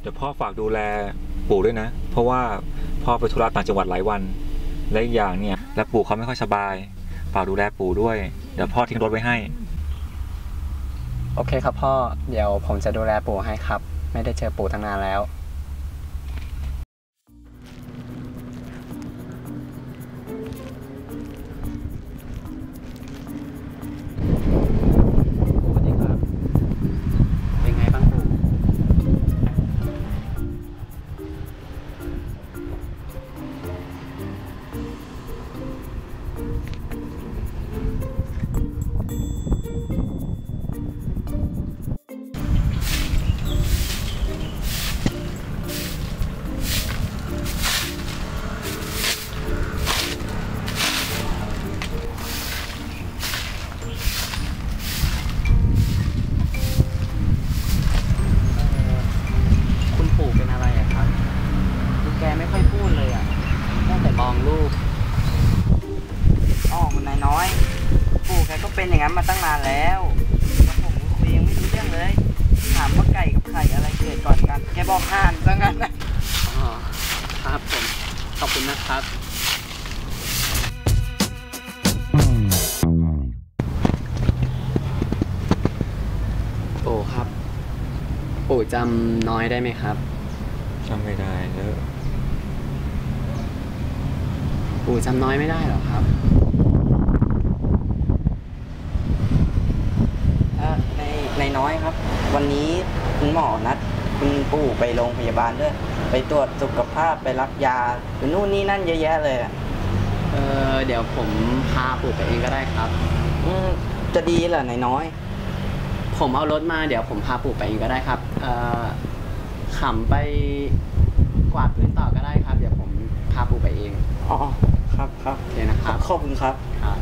เดี๋ยวพ่อฝากดูแลปู่ด้วยนะ เพราะว่าพ่อไปธุระต่างจังหวัดหลายวัน และอีกอย่างเนี่ย และปู่เขาไม่ค่อยสบาย ฝากดูแลปู่ด้วย เดี๋ยวพ่อทิ้งรถไว้ให้ โอเคครับพ่อ เดี๋ยวผมจะดูแลปู่ให้ครับ ไม่ได้เจอปู่ตั้งนานแล้ว องลูกอ๋อคุณนายน้อย ปู่แกก็เป็นอย่างนั้นมาตั้งนานแล้วแล้วผมก็คุยยังไม่รู้เรื่องเลย ถามว่าไก่กับไข่อะไรเกิดก่อนกัน แกบอกห่านซะงั้นนะอ๋อครับผม ขอบคุณนะครับปู่ครับ ปู่จำน้อยได้ไหมครับ จำไม่ได้แล้ว ปู่จำน้อยไม่ได้หรอครับเอ่อในในน้อยครับ วันนี้คุณหมอนัดคุณปู่ไปโรงพยาบาลด้วย ไปตรวจสุขภาพไปรับยาหรือนู่นนี่นั่นเยอะแยะเลยอะเออเดี๋ยวผมพาปู่ไปเองก็ได้ครับ อืมจะดีเหรอนายน้อย ผมเอารถมาเดี๋ยวผมพาปู่ไปเองก็ได้ครับ เอ่อขำไป กวาดพื้นต่อก็ได้ครับ เดี๋ยวผมพาปู่ไปเอง อ๋อ ครับครับโอเคนะครับ ขอบคุณครับ ครับ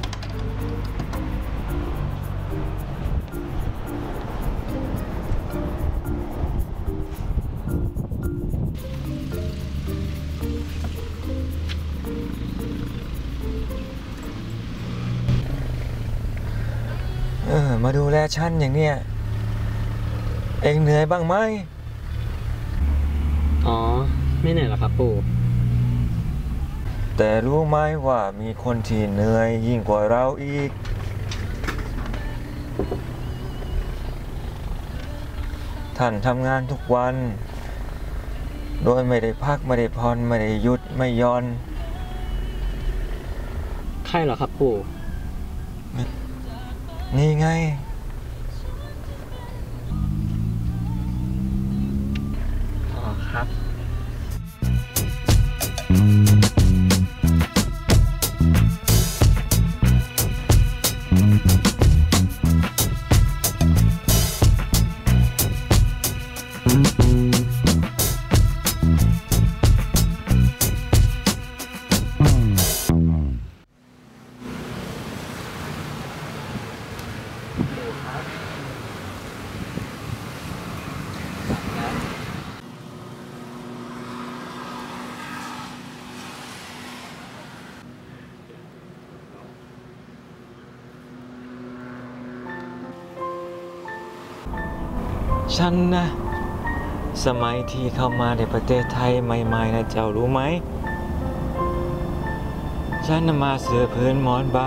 เออ มาดูแลฉันอย่างเนี้ย เองเหนื่อยบ้างไหม อ๋อ ไม่เหนื่อยหรอครับปู่ แต่รู้ไหมว่ามีคนที่เหนื่อยยิ่งกว่าเราอีก ท่านทำงานทุกวัน โดยไม่ได้พักไม่ได้พรไม่ได้หยุดไม่หย่อนใครเหรอครับปู่ นี่ไงอ๋อครับ ฉันนะ สมัยที่เข้ามาในประเทศไทยใหม่ๆนะเจ้ารู้ไหม ฉันมาเสือพื้นหมอนใบ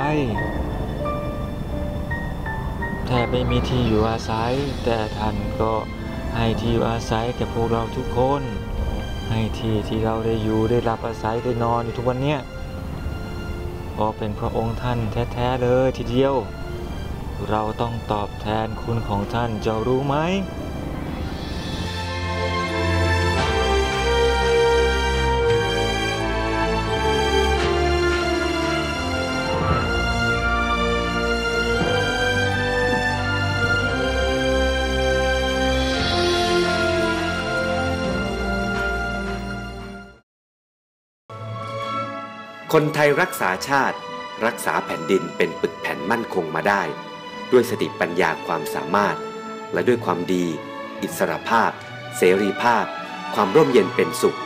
แทบไม่มีที่อยู่อาศัย แต่ท่านก็ให้ที่อยู่อาศัยแก่พวกเราทุกคน ให้ที่ที่เราได้อยู่ได้รับอาศัยได้นอนอยู่ทุกวันเนี้ยก็เป็นพระองค์ท่านแท้ๆเลยทีเดียว เราต้องตอบแทนคุณของท่านเจ้ารู้ไหม คนไทยรักษาชาติ รักษาแผ่นดินเป็นปึกแผ่นมั่นคงมาได้ ด้วยสติปัญญาความสามารถ และด้วยความดี อิสรภาพ เสรีภาพ ความร่มเย็นเป็นสุข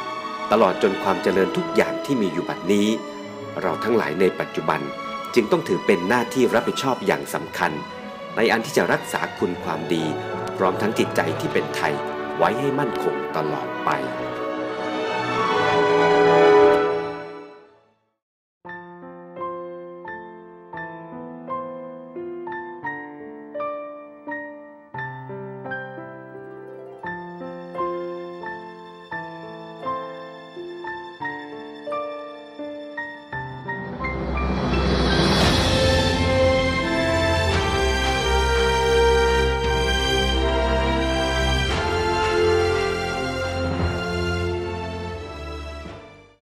ตลอดจนความเจริญทุกอย่างที่มีอยู่บัดนี้ เราทั้งหลายในปัจจุบันจึงต้องถือเป็นหน้าที่รับผิดชอบอย่างสำคัญ ในอันที่จะรักษาคุณความดี พร้อมทั้งจิตใจที่เป็นไทยไว้ให้มั่นคงตลอดไป